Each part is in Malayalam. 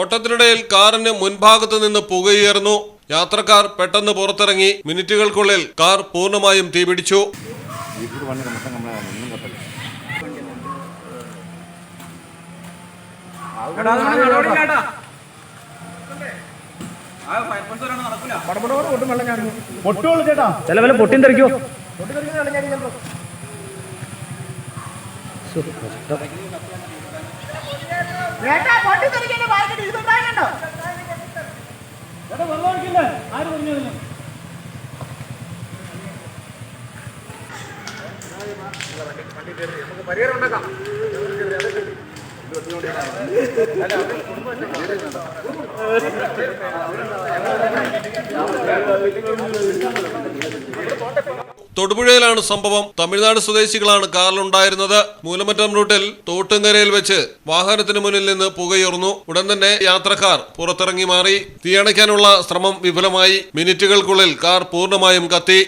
ഓട്ടത്തിനിടയിൽ കാറിന് മുൻഭാഗത്ത് നിന്ന് പുകയുയർന്നു. യാത്രക്കാർ പെട്ടെന്ന് പുറത്തിറങ്ങി മിനിറ്റുകൾക്കുള്ളിൽ കാർ പൂർണമായും തീപിടിച്ചു. ചില വല്ല പൊട്ടിയും ഏട്ടാ പൊട്ടിത്തെറിക്കല്ലേ പാക്കറ്റ് ഇതുണ്ടാകണ്ടോ തൊടുപുഴയിലാണ് സംഭവം. തമിഴ്നാട് സ്വദേശികളാണ് കാറിലുണ്ടായിരുന്നത്. മൂലമറ്റം റൂട്ടിൽ തോട്ടുങ്കരയിൽ വെച്ച് വാഹനത്തിന് മുന്നിൽ നിന്ന് പുകയുറന്നു. ഉടൻ തന്നെ യാത്രക്കാർ പുറത്തിറങ്ങി മാറി. തീയണയ്ക്കാനുള്ള ശ്രമം വിഫലമായി. മിനിറ്റുകൾക്കുള്ളിൽ കാർ പൂർണമായും കത്തി.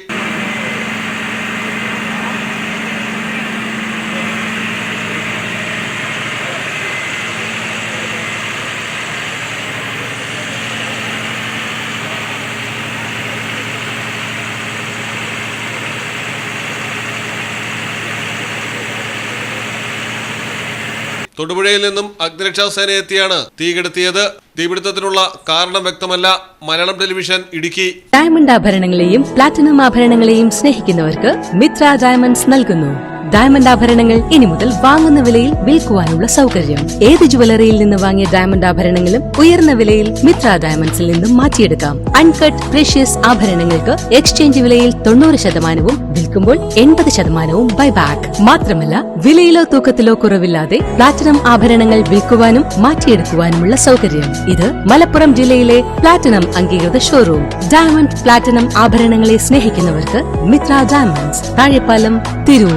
തൊടുപുഴയിൽ നിന്നും അഗ്നിരക്ഷാസേന എത്തിയാണ് തീകെടുത്തിയത് തീപിടുത്തത്തിനുള്ള കാരണം വ്യക്തമല്ല. മലയാളം ടെലിവിഷൻ ഇടുക്കി. ഡയമണ്ട് ആഭരണങ്ങളെയും പ്ലാറ്റിനം ആഭരണങ്ങളെയും സ്നേഹിക്കുന്നവർക്ക് മിത്ര ഡയമണ്ട്സ് നൽകുന്നു. ഡയമണ്ട് ആഭരണങ്ങൾ ഇനി മുതൽ വാങ്ങുന്ന വിലയിൽ വിൽക്കുവാനുള്ള സൗകര്യം. ഏത് ജുവലറിയിൽ നിന്ന് വാങ്ങിയ ഡയമണ്ട് ആഭരണങ്ങളും ഉയർന്ന വിലയിൽ മിത്ര ഡയമണ്ട്സിൽ നിന്നും മാറ്റിയെടുക്കാം. അൺകട്ട് പ്രഷ്യസ് ആഭരണങ്ങൾക്ക് എക്സ്ചേഞ്ച് വിലയിൽ തൊണ്ണൂറ് ശതമാനവും വിൽക്കുമ്പോൾ എൺപത് ശതമാനവും ബൈബാക്ക് മാത്രമല്ല വിലയിലോ തൂക്കത്തിലോ കുറവില്ലാതെ പ്ലാറ്റിനം ആഭരണങ്ങൾ വിൽക്കുവാനും മാറ്റിയെടുക്കുവാനുമുള്ള സൗകര്യം. ഇത് മലപ്പുറം ജില്ലയിലെ പ്ലാറ്റിനം അംഗീകൃത ഷോറൂം ഡയമണ്ട് പ്ലാറ്റിനം ആഭരണങ്ങളെ സ്നേഹിക്കുന്നവർക്ക് മിത്ര ഡയമണ്ട്സ് താഴെപ്പാലം തിരൂർ.